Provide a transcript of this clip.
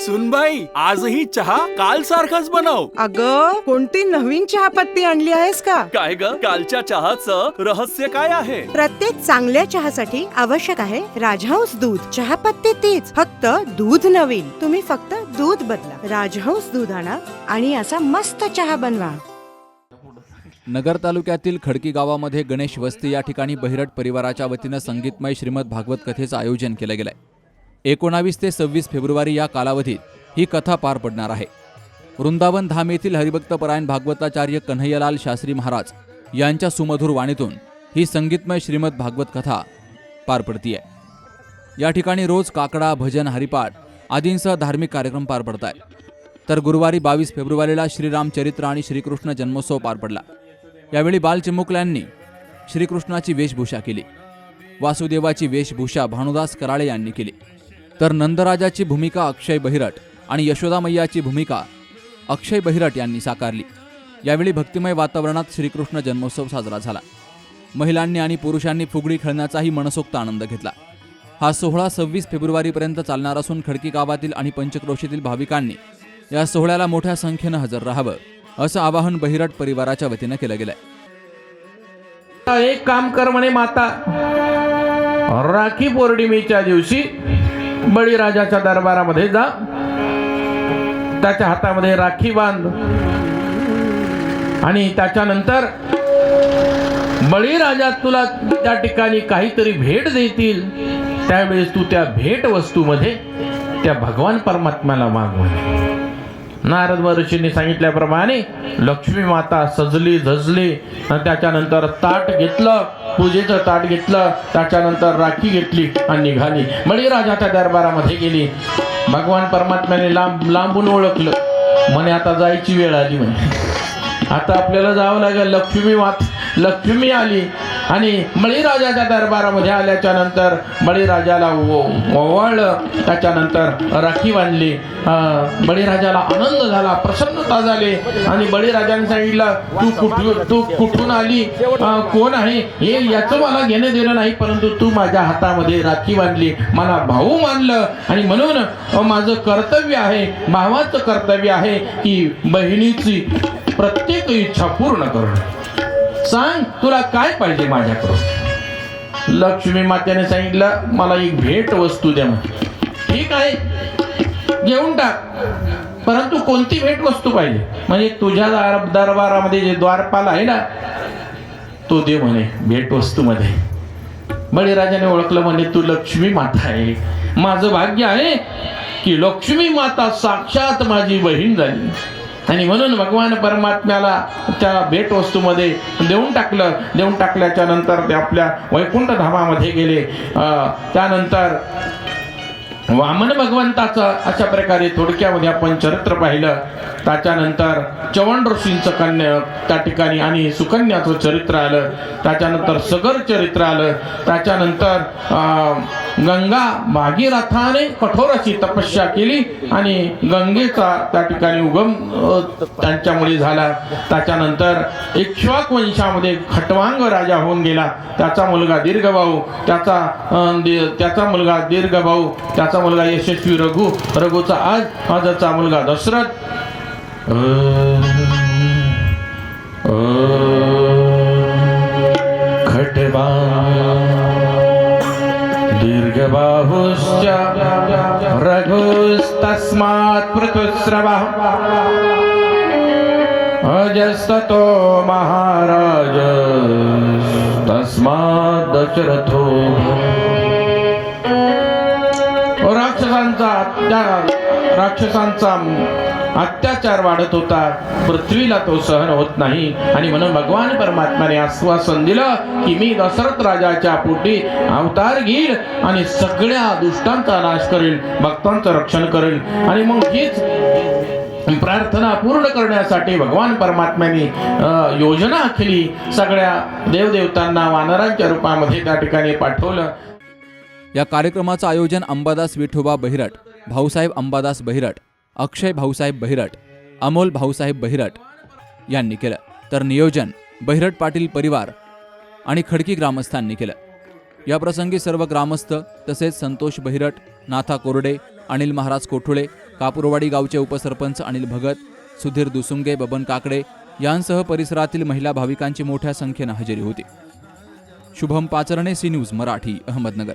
सुनबाई आजही चहा काल सारखाच बनव. अग कोणती नवीन चहापत्ती आणली आहेस का? काय ग? कालच्या चहाचं रहस्य काय आहे? प्रत्येक चांगल्या चहासाठी आवश्यक आहे राजहंस दूध. चहापत्ती तीच फक्त दूध नवीन. तुम्ही फक्त दूध बदला. राजहंस दूध आणा आणि असा मस्त चहा बनवा. नगर तालुक्यातील खडकी गावामध्ये गणेश वस्ती या ठिकाणी बहिरट परिवाराच्या वतीनं संगीतमय श्रीमद भागवत कथेचं आयोजन केलं गेलंय. एकोणावीस ते सव्वीस फेब्रुवारी या कालावधीत ही कथा पार पडणार आहे. वृंदावन धाम येथील हरिभक्तपरायण भागवताचार्य कन्हैयालाल शास्त्री महाराज यांच्या सुमधुर वाणीतून ही संगीतमय श्रीमद भागवत कथा पार पडतीय. या ठिकाणी रोज काकडा भजन हरिपाठ आदींसह धार्मिक कार्यक्रम पार पडत आहेत तर गुरुवारी बावीस फेब्रुवारीला श्रीरामचरित्र आणि श्रीकृष्ण जन्मोत्सव पार पडला. यावेळी बालचिमुकल्यांनी श्रीकृष्णाची वेशभूषा केली. वासुदेवाची वेशभूषा भानुदास कराळे यांनी केली. तर नंदराजाची भूमिका अक्षय बहिरट आणि यशोदा मैयाची भूमिका अक्षय बहिरट यांनी साकारली. यावेळी भक्तिमय वातावरणात श्रीकृष्ण जन्मोत्सव साजरा झाला. महिलांनी आणि पुरुषांनी फुगडी खेळण्याचाही मनसोक्त आनंद घेतला. हा सोहळा सव्वीस फेब्रुवारीपर्यंत चालणार असून खडकी गावातील आणि पंचक्रोशीतील भाविकांनी या सोहळ्याला मोठ्या संख्येनं हजर राहावं असं आवाहन बहिरट परिवाराच्या वतीनं केलं गेलंय. एक काम कर म्हणे माता. राखी पौर्णिमेच्या दिवशी बळीराजाच्या दरबारामध्ये जा. त्याच्या हातामध्ये राखी बांध. आणि त्याच्यानंतर बळीराजा तुला त्या ठिकाणी काहीतरी भेट देतील. त्यावेळेस तू त्या भेट वस्तूमध्ये त्या भगवान परमात्म्याला मागव नारद ऋषींनी सांगितल्याप्रमाणे लक्ष्मी माता सजली झजली आणि त्याच्यानंतर ताट घेतलं पूजेचं ताट घेतलं त्याच्यानंतर राखी घेतली आणि निघाली. बळीराजाच्या दरबारामध्ये गेली. भगवान परमात्म्याने लांब लांबून ओळखलं. म्हणे आता जायची वेळ आली म्हणे. आता आपल्याला जावं लागेल. लक्ष्मी मात लक्ष्मी आली. आणि बळीराजाच्या दरबारामध्ये आल्याच्यानंतर बळीराजाला ओवाळलं. त्याच्यानंतर राखी बांधली. बळीराजाला आनंद झाला प्रसन्नता झाली. आणि बळीराजाने सांगितलं तू कुठून तू कुठून आली? कोण आहे? हे याचं मला घेणं देणं नाही परंतु तू माझ्या हातामध्ये राखी बांधली. मला भाऊ मानलं. आणि म्हणून माझं कर्तव्य आहे भावाचं कर्तव्य आहे की बहिणीची प्रत्येक इच्छा पूर्ण करणं. सांग तुला काय पाहिजे माझ्याकडून? लक्ष्मी मात्याने सांगितलं मला एक भेट वस्तू द्या म्हणे. ठीक आहे घेऊन टाक. परंतु कोणती भेट वस्तू पाहिजे? म्हणजे तुझ्या दार दरबारामध्ये जे द्वारपाल आहे ना तो दे म्हणे भेट वस्तूमध्ये. बळीराजाने ओळखलं म्हणे तू लक्ष्मी माता आहे. माझं भाग्य आहे की लक्ष्मी माता साक्षात माझी बहीण झाली. आणि म्हणून भगवान परमात्म्याला त्या भेटवस्तूमध्ये देऊन टाकलं. देऊन टाकल्याच्या नंतर ते आपल्या वैकुंठ धामामध्ये गेले त्यानंतर वामन भगवंताचं अशा प्रकारे थोडक्यामध्ये आपण चरित्र पाहिलं. त्याच्यानंतर चवण ऋषींचं कन्या त्या ठिकाणी आणि सुकन्याचं चरित्र आलं. त्याच्यानंतर सगर चरित्र आलं. त्याच्यानंतर गंगा भागीरथाने कठोर अशी तपस्या केली आणि गंगेचा त्या ठिकाणी उगम त्यांच्यामुळे झाला. त्याच्यानंतर इक्ष्वाक वंशामध्ये खटवांग राजा होऊन गेला. त्याचा मुलगा दीर्घभाऊ त्याचा त्याचा मुलगा दीर्घभाऊ त्याचा मुलगा यशस्वी रघु रघुचा आज आजचा मुलगा दशरथ. खटबा अं, खटवा दीर्घबाहुश्च रघुस्तस्मात् पृथुस्रवः अजस्ततो महाराज तस्मात् दशरथो. राक्षसांचा अत्याचार राक्षसांचा अत्याचार वाढत होता. पृथ्वीला तो सहन होत नाही. आणि म्हणून भगवान परमात्म्याने आश्वासन दिलं की मी दशरथ राजाच्या पोटी अवतार घेईल आणि सगळ्या दुष्टांचा नाश करेल भक्तांचं रक्षण करेल आणि मग हीच प्रार्थना पूर्ण करण्यासाठी भगवान परमात्म्याने योजना आखली सगळ्या देवदेवतांना वानरांच्या रूपामध्ये त्या ठिकाणी पाठवलं. या कार्यक्रमाचं आयोजन अंबादास विठोबा बहिरट भाऊसाहेब अंबादास बहिरट अक्षय भाऊसाहेब बहिरट अमोल भाऊसाहेब बहिरट यांनी केलं. तर नियोजन बहिरट पाटील परिवार आणि खडकी ग्रामस्थांनी केलं. याप्रसंगी सर्व ग्रामस्थ तसेच संतोष बहिरट नाथा कोरडे अनिल महाराज कोठुळे कापूरवाडी गावचे उपसरपंच अनिल भगत सुधीर दुसुंगे बबन काकडे यांसह परिसरातील महिला भाविकांची मोठ्या संख्येनं हजेरी होती. Shubham Pacharane C news Marathi Ahmednagar.